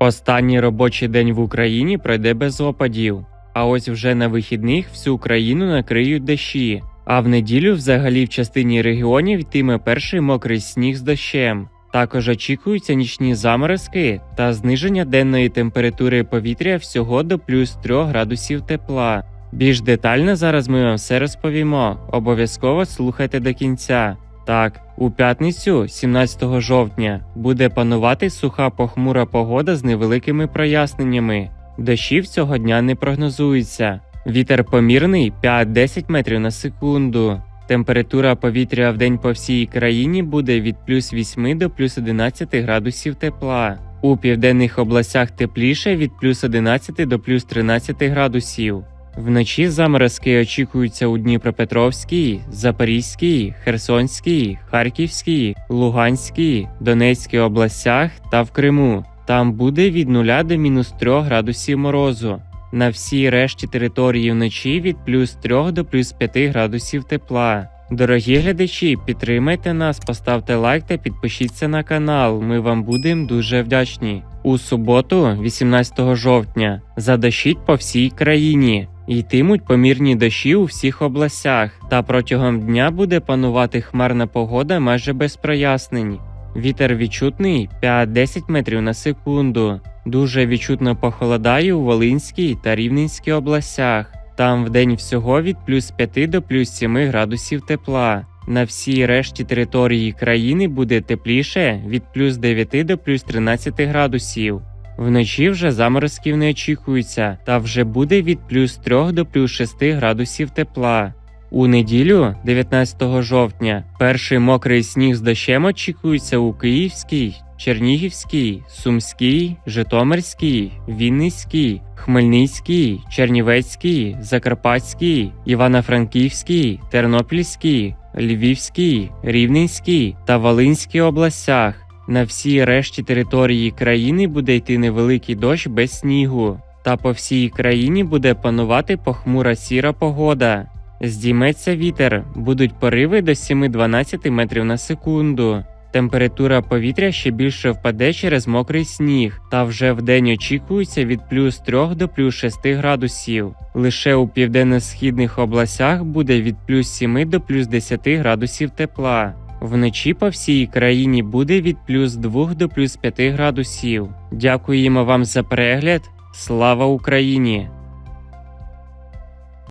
Останній робочий день в Україні пройде без опадів. А ось вже на вихідних всю Україну накриють дощі. А в неділю взагалі в частині регіонів йтиме перший мокрий сніг з дощем. Також очікуються нічні заморозки та зниження денної температури повітря всього до плюс 3 градусів тепла. Більш детально зараз ми вам все розповімо. Обов'язково слухайте до кінця. Так, у п'ятницю, 17 жовтня, буде панувати суха похмура погода з невеликими проясненнями. Дощів цього дня не прогнозується. Вітер помірний 5-10 метрів на секунду. Температура повітря в день по всій країні буде від плюс 8 до плюс 11 градусів тепла. У південних областях тепліше від плюс 11 до плюс 13 градусів. Вночі заморозки очікуються у Дніпропетровській, Запорізькій, Херсонській, Харківській, Луганській, Донецькій областях та в Криму. Там буде від 0 до мінус 3 градусів морозу. На всій решті території вночі від плюс 3 до плюс 5 градусів тепла. Дорогі глядачі, підтримайте нас, поставте лайк та підпишіться на канал. Ми вам будемо дуже вдячні. У суботу, 18 жовтня, задощить по всій країні. Йтимуть помірні дощі у всіх областях, та протягом дня буде панувати хмарна погода майже без прояснень. Вітер відчутний 5-10 метрів на секунду. Дуже відчутно похолодає у Волинській та Рівненській областях. Там вдень всього від плюс 5 до плюс 7 градусів тепла. На всій решті території країни буде тепліше від плюс 9 до плюс 13 градусів. Вночі вже заморозків не очікується, та вже буде від плюс 3 до плюс 6 градусів тепла. У неділю, 19 жовтня, перший мокрий сніг з дощем очікується у Київській, Чернігівській, Сумській, Житомирській, Вінницькій, Хмельницькій, Чернівецькій, Закарпатській, Івано-Франківській, Тернопільській, Львівській, Рівненській та Волинській областях. На всій решті території країни буде йти невеликий дощ без снігу, та по всій країні буде панувати похмура сіра погода. Здійметься вітер, будуть пориви до 7-12 метрів на секунду. Температура повітря ще більше впаде через мокрий сніг, та вже вдень очікується від плюс 3 до плюс 6 градусів. Лише у південно-східних областях буде від плюс 7 до плюс 10 градусів тепла. Вночі по всій країні буде від плюс 2 до плюс 5 градусів. Дякуємо вам за перегляд. Слава Україні!